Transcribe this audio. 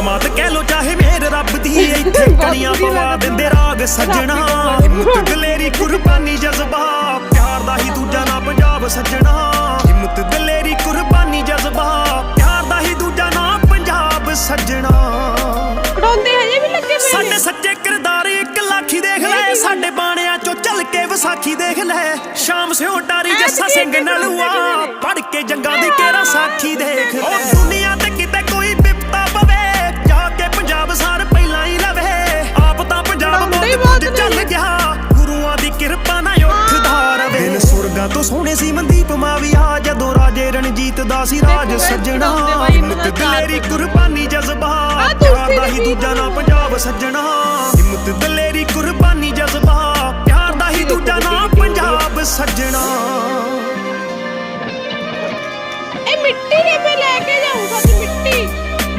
ਕਰਾਮਾਤ ਕਹਿ ਲੋ ਚਾਹੇ ਮੇਰੇ ਰੱਬ ਦੀ ਇੱਥੇ ਕਣੀਆਂ ਪਵਾ ਦਿੰਦੇ ਰਾਗ ਸੱਜਣਾ। ਹਿੰਮਤ ਦਲੇਰੀ ਕੁਰਬਾਨੀ ਜਜ਼ਬਾ। ਪਿਆਰ ਦਾ ਹੀ ਦੂਜਾ ਨਾਂ ਪੰਜਾਬ ਸੱਜਣਾ। ਹਿੰਮਤ ਦਲੇਰੀ ਕੁਰਬਾਨੀ ਜਜ਼ਬਾ। ਪਿਆਰ ਦਾ ਹੀ ਦੂਜਾ ਨਾਂ ਪੰਜਾਬ ਸੱਜਣਾ। ਕਢਾਉਂਦੇ ਹਜੇ ਵੀ ਲੱਗੇ ਪਏ ਸਾਡੇ ਸੱਚੇ ਕਿਰਦਾਰ ਇੱਕ ਲੱਖੀ ਦੇਖ ਲੈ। ਸਾਡੇ ਬਾਣਿਆਂ ਚੋਂ ਚੱਲ ਕੇ ਵਿਸਾਖੀ ਦੇਖ ਲੈ। ਸ਼ਾਮ ਸਿਓ ਡਾਰੀ ਜੱਸਾ ਸਿੰਘ ਨਲੂਆ। ਪੜ ਕੇ ਜੰਗਾਂ ਦੀ ਕਿਹੜਾ ਸਾਖੀ ਦੇਖ ਲੈ। ਸੀ ਮਨਦੀਪ ਮਾਵੀਆ ਜਦੋਂ ਰਾਜੇ ਰਣਜੀਤ ਦਾ ਸੀ ਰਾਜ ਸੱਜਣਾ। ਹਿੰਮਤ ਦਲੇਰੀ ਕੁਰਬਾਨੀ ਜਜ਼ਬਾ ਪਿਆਰ ਦਾ ਹੀ ਦੂਜਾ ਨਾਂ ਪੰਜਾਬ ਸੱਜਣਾ। ਹਿੰਮਤ ਦਲੇਰੀ ਕੁਰਬਾਨੀ ਜਜ਼ਬਾ ਪਿਆਰ ਦਾ ਹੀ ਦੂਜਾ ਨਾਂ ਪੰਜਾਬ ਸੱਜਣਾ। ਇਹ ਮਿੱਟੀ ਦੇ ਪੇ ਲੈ ਕੇ